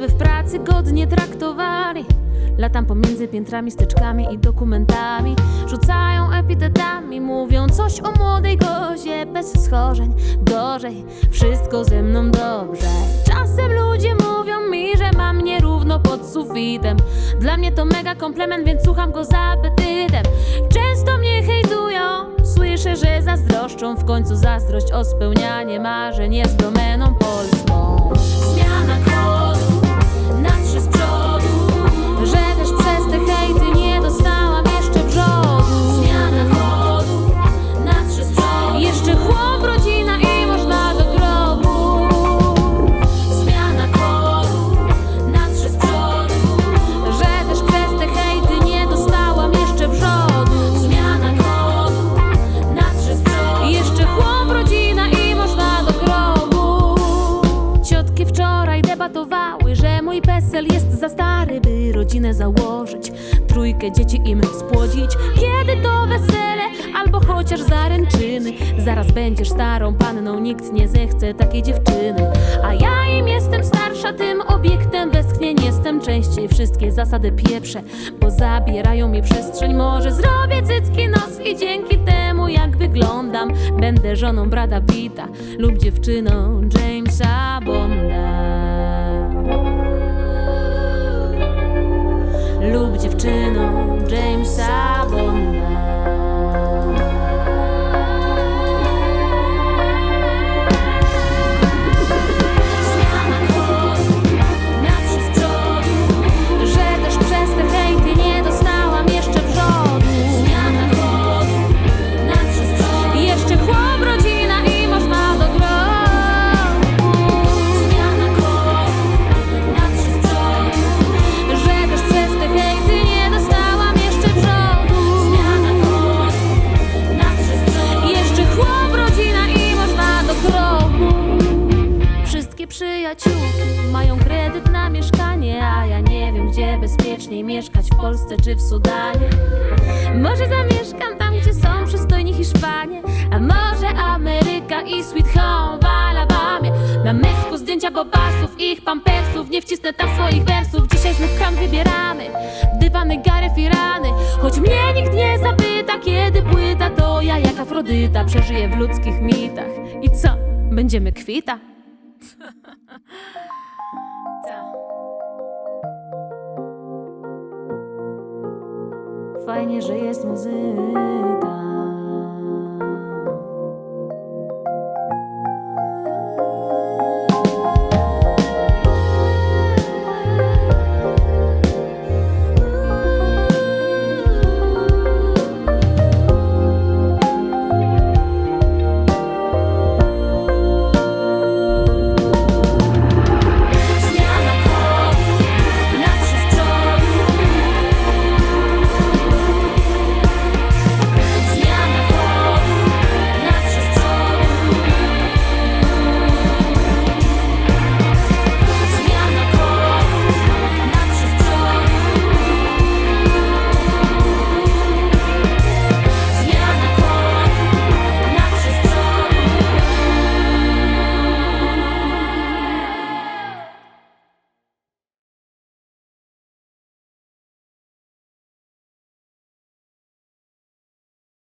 żeby w pracy godnie traktowali. Latam pomiędzy piętrami, styczkami i dokumentami. Rzucają epitetami, mówią coś o młodej gozie bez schorzeń. Gorzej, wszystko ze mną dobrze. Czasem ludzie mówią mi, że mam nierówno pod sufitem. Dla mnie to mega komplement, więc słucham go z apetytem. Często mnie hejtują, słyszę, że zazdroszczą. W końcu zazdrość o spełnianie marzeń jest domeną polską. PESEL jest za stary, by rodzinę założyć, trójkę dzieci im spłodzić. Kiedy to wesele, albo chociaż zaręczyny, zaraz będziesz starą panną, nikt nie zechce takiej dziewczyny. A ja im jestem starsza, tym obiektem westchnień jestem częściej. Wszystkie zasady pieprzę, bo zabierają mi przestrzeń. Może zrobię cycki nos i dzięki temu jak wyglądam, będę żoną Brada Pitta lub dziewczyną Jamesa Bonda. Lub dziewczyną przyjaciółki mają kredyt na mieszkanie, a ja nie wiem, gdzie bezpieczniej mieszkać w Polsce czy w Sudanie. Może zamieszkam tam, gdzie są przystojni Hiszpanie, a może Ameryka i Sweet Home w Alabamie. Na mysku zdjęcia bobasów, ich pampersów, nie wcisnę tam swoich wersów. Dzisiaj znów kran wybieramy, dywany, garew i rany. Choć mnie nikt nie zapyta, kiedy płyta, to ja jak Afrodyta przeżyję w ludzkich mitach. I co, będziemy kwita? Tak. Fajnie, że jest muzyka.